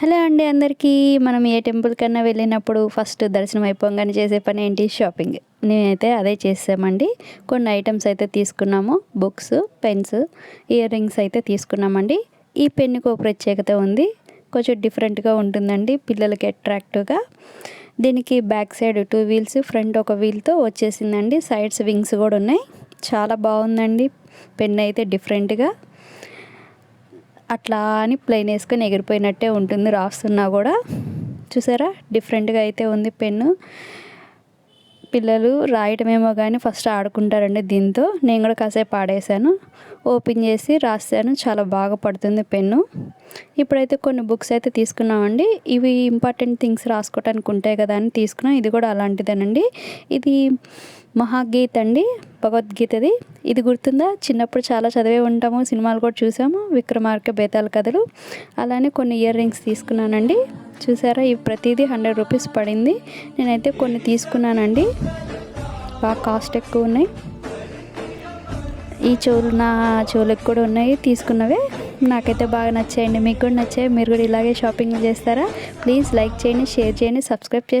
Hello అండి అందరికీ. మనం ఏ టెంపుల్ కన్నా వెళ్ళినప్పుడు ఫస్ట్ దర్శనం అయిపోగానే చేసే పని ఏంటి? షాపింగ్. నేనైతే అదే చేసామండి కొన్ని ఐటమ్స్ అయితే తీసుకున్నాము. బుక్స్ పెన్స్ ఇయర్ రింగ్స్ అయితే తీసుకున్నామండి. ఈ పెన్నుకు ప్రత్యేకత ఉంది. కొంచెం డిఫరెంట్గా ఉంటుందండి పిల్లలకి అట్రాక్టివ్గా. దీనికి back side two wheels front ఒక వీల్తో వచ్చేసిందండి. సైడ్స్ వింగ్స్ కూడా ఉన్నాయి. చాలా బాగుందండి. పెన్ అయితే డిఫరెంట్గా. అట్లా అని ప్లెయిన్ వేసుకొని ఎగిరిపోయినట్టే ఉంటుంది. రాస్తున్నా కూడా చూసారా? డిఫరెంట్గా అయితే ఉంది పెన్ను. పిల్లలు రాయటమేమో కానీ ఫస్ట్ ఆడుకుంటారండి దీంతో. నేను కూడా కాసేపు ఆడేశాను. ఓపెన్ చేసి రాశాను. చాలా బాగా పడుతుంది పెన్ను. ఇప్పుడైతే కొన్ని బుక్స్ అయితే తీసుకున్నామండి. ఇవి ఇంపార్టెంట్ థింగ్స్ రాసుకోవటానికి ఉంటాయి కదా అని తీసుకున్నాం. ఇది కూడా అలాంటిదేనండి. ఇది మహాగీత్ అండి భగవద్గీతది. ఇది గుర్తుందా? చిన్నప్పుడు చాలా చదివే ఉంటాము సినిమాలు కూడా చూసాము విక్రమార్క బేతాల కథలు. అలానే కొన్ని ఇయర్ రింగ్స్ తీసుకున్నానండి. చూసారా? ఇవి ప్రతిదీ హండ్రెడ్ రూపీస్ పడింది. నేనైతే కొన్ని తీసుకున్నానండి. బాగా కాస్ట్ ఎక్కువ ఉన్నాయి. ఈ చెవులు నా చెవులకు కూడా ఉన్నాయి. తీసుకున్నవే. నాకైతే బాగా నచ్చాయండి. మీకు కూడా నచ్చాయి. మీరు కూడా ఇలాగే షాపింగ్ చేస్తారా? ప్లీజ్ లైక్ చేయండి షేర్ చేయండి సబ్స్క్రైబ్ చేయండి.